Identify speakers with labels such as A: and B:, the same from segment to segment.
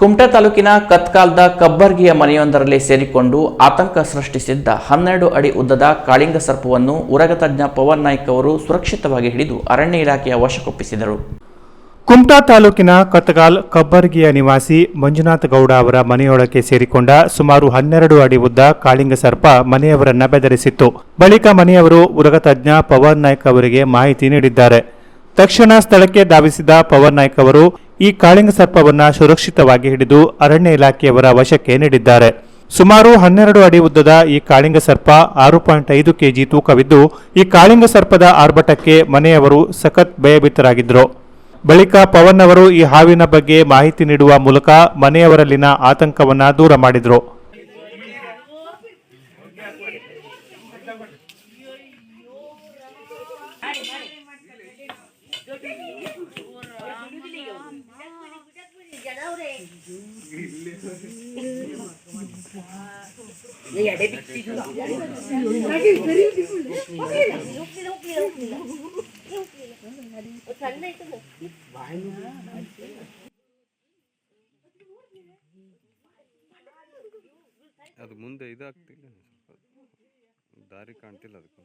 A: ಕುಮಟಾ ತಾಲೂಕಿನ ಕತ್ಕಾಲ್ದ ಕಬ್ಬರ್ಗಿಯ ಮನೆಯೊಂದರಲ್ಲಿ ಸೇರಿಕೊಂಡು ಆತಂಕ ಸೃಷ್ಟಿಸಿದ್ದ ಹನ್ನೆರಡು ಅಡಿ ಉದ್ದದ ಕಾಳಿಂಗ ಸರ್ಪವನ್ನು ಉರಗ ತಜ್ಞ ಪವನ್ ನಾಯ್ಕ್ ಅವರು ಸುರಕ್ಷಿತವಾಗಿ ಹಿಡಿದು ಅರಣ್ಯ ಇಲಾಖೆಯ ವಶಕ್ಕೊಪ್ಪಿಸಿದರು.
B: ಕುಮಟಾ ತಾಲೂಕಿನ ಕತ್ಕಾಲ್ ಕಬ್ಬರ್ಗಿಯ ನಿವಾಸಿ ಮಂಜುನಾಥ ಗೌಡ ಅವರ ಮನೆಯೊಳಕ್ಕೆ ಸೇರಿಕೊಂಡ ಸುಮಾರು ಹನ್ನೆರಡು ಅಡಿ ಉದ್ದ ಕಾಳಿಂಗ ಸರ್ಪ ಮನೆಯವರನ್ನ ಬೆದರಿಸಿತ್ತು. ಬಳಿಕ ಮನೆಯವರು ಉರಗತಜ್ಞ ಪವನ್ ನಾಯ್ಕ್ ಅವರಿಗೆ ಮಾಹಿತಿ ನೀಡಿದ್ದಾರೆ. ತಕ್ಷಣ ಸ್ಥಳಕ್ಕೆ ಧಾವಿಸಿದ ಪವನ್ ನಾಯ್ಕ್ ಅವರು ಈ ಕಾಳಿಂಗ ಸರ್ಪವನ್ನ ಸುರಕ್ಷಿತವಾಗಿ ಹಿಡಿದು ಅರಣ್ಯ ಇಲಾಖೆಯವರ ವಶಕ್ಕೆ ನೀಡಿದ್ದಾರೆ. ಸುಮಾರು ಹನ್ನೆರಡು ಅಡಿ ಉದ್ದದ ಈ ಕಾಳಿಂಗ ಸರ್ಪ ಆರು ಪಾಯಿಂಟ್ ಐದು ಕೆಜಿ ತೂಕವಿದ್ದು, ಈ ಕಾಳಿಂಗ ಸರ್ಪದ ಆರ್ಭಟಕ್ಕೆ ಮನೆಯವರು ಸಖತ್ ಭಯಭೀತರಾಗಿದ್ದರು ಬಳಿಕ ಪವನ್ ಅವರು ಈ ಹಾವಿನ ಬಗ್ಗೆ ಮಾಹಿತಿ ನೀಡುವ ಮೂಲಕ ಮನೆಯವರಲ್ಲಿನ ಆತಂಕವನ್ನು ದೂರ ಮಾಡಿದ್ರು.
C: ಅದು ಮುಂದೆ ಇದಾಗ್ತಿಲ್ಲ ದಾರಿ ಕಾಣ್ತಿಲ್ಲ ಅದಕ್ಕೆ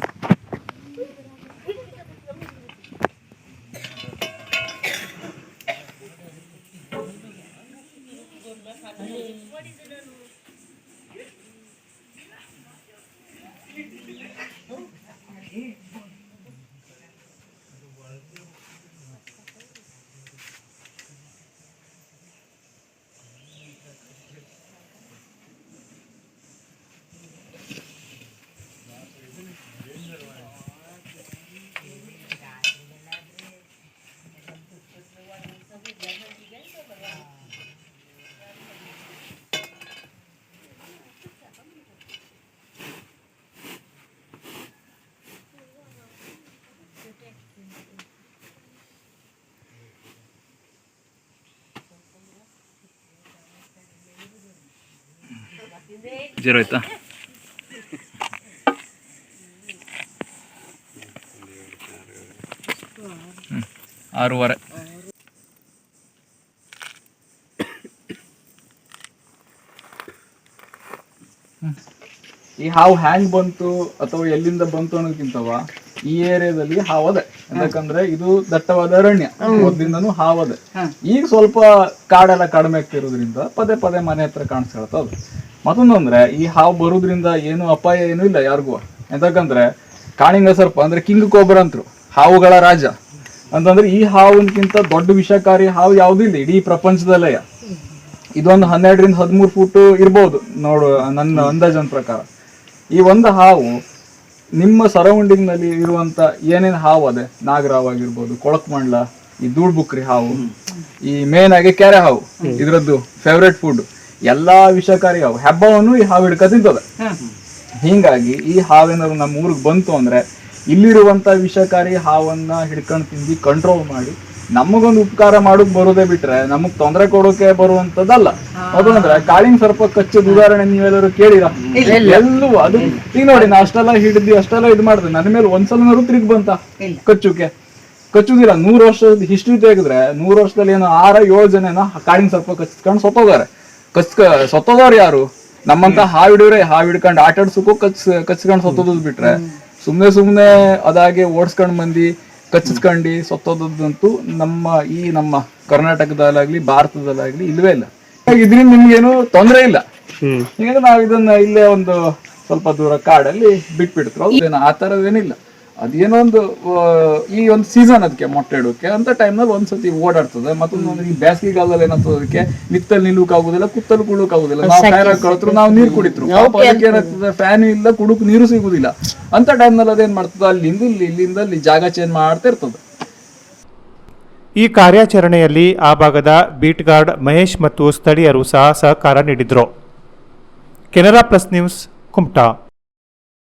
C: ಜೀರೋ ಆಯ್ತಾ ಆರೂವರೆ.
D: ಈ ಹಾವು ಹ್ಯಾಂಗ್ ಬಂತು ಅಥವಾ ಎಲ್ಲಿಂದ ಬಂತು ಅನ್ನೋದಕ್ಕಿಂತವ ಈ ಏರಿಯಾದಲ್ಲಿ ಹಾವದೆ ಯಾಕಂದ್ರೆ ಇದು ದಟ್ಟವಾದ ಅರಣ್ಯ. ಮೊದ್ಲಿಂದನು ಹಾವದೆ ಈಗ ಸ್ವಲ್ಪ ಕಾಡೆಲ್ಲ ಕಡಿಮೆ ಆಗ್ತಿರೋದ್ರಿಂದ ಪದೇ ಪದೇ ಮನೆ ಹತ್ರ ಮತ್ತೊಂದಂದ್ರೆ, ಈ ಹಾವು ಬರೋದ್ರಿಂದ ಏನು ಅಪಾಯ ಏನು ಇಲ್ಲ ಯಾರಿಗೂ. ಯಾಕಂದ್ರೆ ಕಾಳಿಂಗ ಸರ್ಪ, ಅಂದ್ರೆ ಕಿಂಗ್ ಕೋಬ್ರ ಅಂತರು, ಹಾವುಗಳ ರಾಜ. ಅಂತಂದ್ರೆ ಈ ಹಾವಿನಕ್ಕಿಂತ ದೊಡ್ಡ ವಿಷಕಾರಿ ಹಾವು ಯಾವ್ದು ಇಲ್ಲ, ಇಡೀ ಪ್ರಪಂಚದಲ್ಲೇ ಇದೊಂದು ಹನ್ನೆರಡರಿಂದ ಹದಿಮೂರು ಫೂಟ್ ಇರ್ಬೋದು, ನೋಡು, ನನ್ನ ಅಂದಾಜನ ಪ್ರಕಾರ. ಈ ಒಂದು ಹಾವು ನಿಮ್ಮ ಸರೌಂಡಿಂಗ್ನಲ್ಲಿ ಇರುವಂತ ಏನೇನು ಹಾವು ಅದೇ? ನಾಗರಾವ್ ಆಗಿರ್ಬೋದು ಕೊಳಕ್ಮಂಡ್ಲ ಈ ಧೂಳ್ಬುಕ್ರಿ ಹಾವು, ಈ ಮೇನ್ ಆಗಿ ಕೆರೆ ಹಾವು, ಇದ್ರದ್ದು ಫೇವ್ರೆಟ್ ಫುಡ್ ಎಲ್ಲಾ ವಿಷಕಾರಿ ಹಾವು ಹೆಬ್ಬವನ್ನು ಈ ಹಾವು ಹಿಡ್ಕ ತಿಂತದ. ಹಿಂಗಾಗಿ ಈ ಹಾವೇನಾದ್ರು ನಮ್ಮ ಊರಿಗೆ ಬಂತು ಅಂದ್ರೆ ಇಲ್ಲಿರುವಂತ ವಿಷಕಾರಿ ಹಾವನ್ನ ಹಿಡ್ಕೊಂಡು ತಿಂದು ಕಂಟ್ರೋಲ್ ಮಾಡಿ ನಮಗೊಂದು ಉಪಕಾರ ಮಾಡೋಕ್ ಬರೋದೇ ಬಿಟ್ರೆ ನಮಗ್ ತೊಂದರೆ ಕೊಡೋಕೆ ಬರುವಂತದ್ದಲ್ಲ. ಅದು ಕಾಳಿನ ಸರ್ಪ ಕಚ್ಚದ ಉದಾಹರಣೆ ನೀವೆಲ್ಲರೂ ಕೇಳಿರ? ಎಲ್ಲೂ ಅದು ಈಗ ನೋಡಿ ನಾ ಅಷ್ಟೆಲ್ಲ ಹಿಡಿದು ಅಷ್ಟೆಲ್ಲ ಇದು ಮಾಡಿದೆ. ನನ್ನ ಮೇಲೆ ಒಂದ್ಸಲ ತಿರುಗಿ ಬಂತ ಕಚ್ಚುಕೆ ಕಚ್ಚುದಿಲ್ಲ ನೂರ್ ವರ್ಷದ ಹಿಸ್ಟ್ರಿ ತೆಗೆದ್ರೆ ನೂರ್ ವರ್ಷದಲ್ಲಿ ಏನೋ ಆರ ಏಳು ಜನ ಕಾಳಿನ ಸರ್ಪ ಕಚ್ಕೊಂಡು ಸತ್ತೋಗಾರೆ. ಕಚ್ ಸತ್ತೋದವ್ರು ಯಾರು? ನಮ್ಮಂತ ಹಾವು ಹಿಡಿದ್ರೆ ಹಾವು ಹಿಡ್ಕೊಂಡು ಆಟ ಆಡ್ಸಕ್ಕೂ ಕಚ್ ಕಚ್ಕೊಂಡು ಸತ್ತೋದ್ ಬಿಟ್ರೆ ಸುಮ್ನೆ ಸುಮ್ನೆ ಅದಾಗೆ ಓಡಿಸ್ಕೊಂಡ್ ಮಂದಿ ಕಚ್ಚಿಸ್ಕೊಂಡು ಸತ್ತೋದಂತೂ ನಮ್ಮ ಈ ನಮ್ಮ ಕರ್ನಾಟಕದಲ್ಲಾಗ್ಲಿ ಭಾರತದಲ್ಲಾಗ್ಲಿ ಇಲ್ವೇ ಇಲ್ಲ. ಇದರಿಂದ ನಿಮ್ಗೇನು ತೊಂದರೆ ಇಲ್ಲ. ಈಗ ನಾವ್ ಇದನ್ನ ಇಲ್ಲೇ ಒಂದು ಸ್ವಲ್ಪ ದೂರ ಕಾಡಲ್ಲಿ ಬಿಟ್ಬಿಡ್ತಾರೆ ಆ ತರದೇನಿಲ್ಲ ಅದೇನೋ ಒಂದು ಈ ಒಂದು ಸೀಸನ್ ಅದಕ್ಕೆ ಮೊಟ್ಟೆ ಇಡೋಕೆ ಅಂತ ಟೈಮ್ನಲ್ಲಿ ಒಂದ್ಸತಿ ಓಡಾಡ್ತದೆ. ಮತ್ತೊಂದು ಈ ಬೇಸಿಗೆಗಾಲದಲ್ಲಿ ಏನಾಗ್ತದೆ ಅದಕ್ಕೆ ನಿತ್ತಲ್ಲಿ ನಿಲ್ಲುಕ್ ಆಗುದಿಲ್ಲ ಕುತ್ತಲ್ಲಿ ಕುಡಕ್ ಆಗುದಿಲ್ಲ. ನಾವು ಫೈರ್ ಕಳತ್ರು ನಾವು ನೀರು ಕುಡಿತ್ರು. ಅದಕ್ಕೆ ಏನಾಗ್ತದೆ ಫ್ಯಾನ್ ಇಲ್ಲ ಕುಡುಕ್ ನೀರು ಸಿಗುದಿಲ್ಲ. ಅಂತ ಟೈಮ್ನಲ್ಲಿ ಅದೇನ್ ಮಾಡ್ತದೆ ಅಲ್ಲಿಂದ ಇಲ್ಲಿ ಇಲ್ಲಿಂದ ಅಲ್ಲಿ ಜಾಗ ಚೇಂಜ್ ಮಾಡ್ತಾ ಇರ್ತದೆ.
B: ಈ ಕಾರ್ಯಾಚರಣೆಯಲ್ಲಿ ಆ ಭಾಗದ ಬೀಟ್ ಗಾರ್ಡ್ ಮಹೇಶ್ ಮತ್ತು ಸ್ಥಳೀಯರು ಸಹ ಸಹಕಾರ ನೀಡಿದ್ರು. Canara plus news Kumta.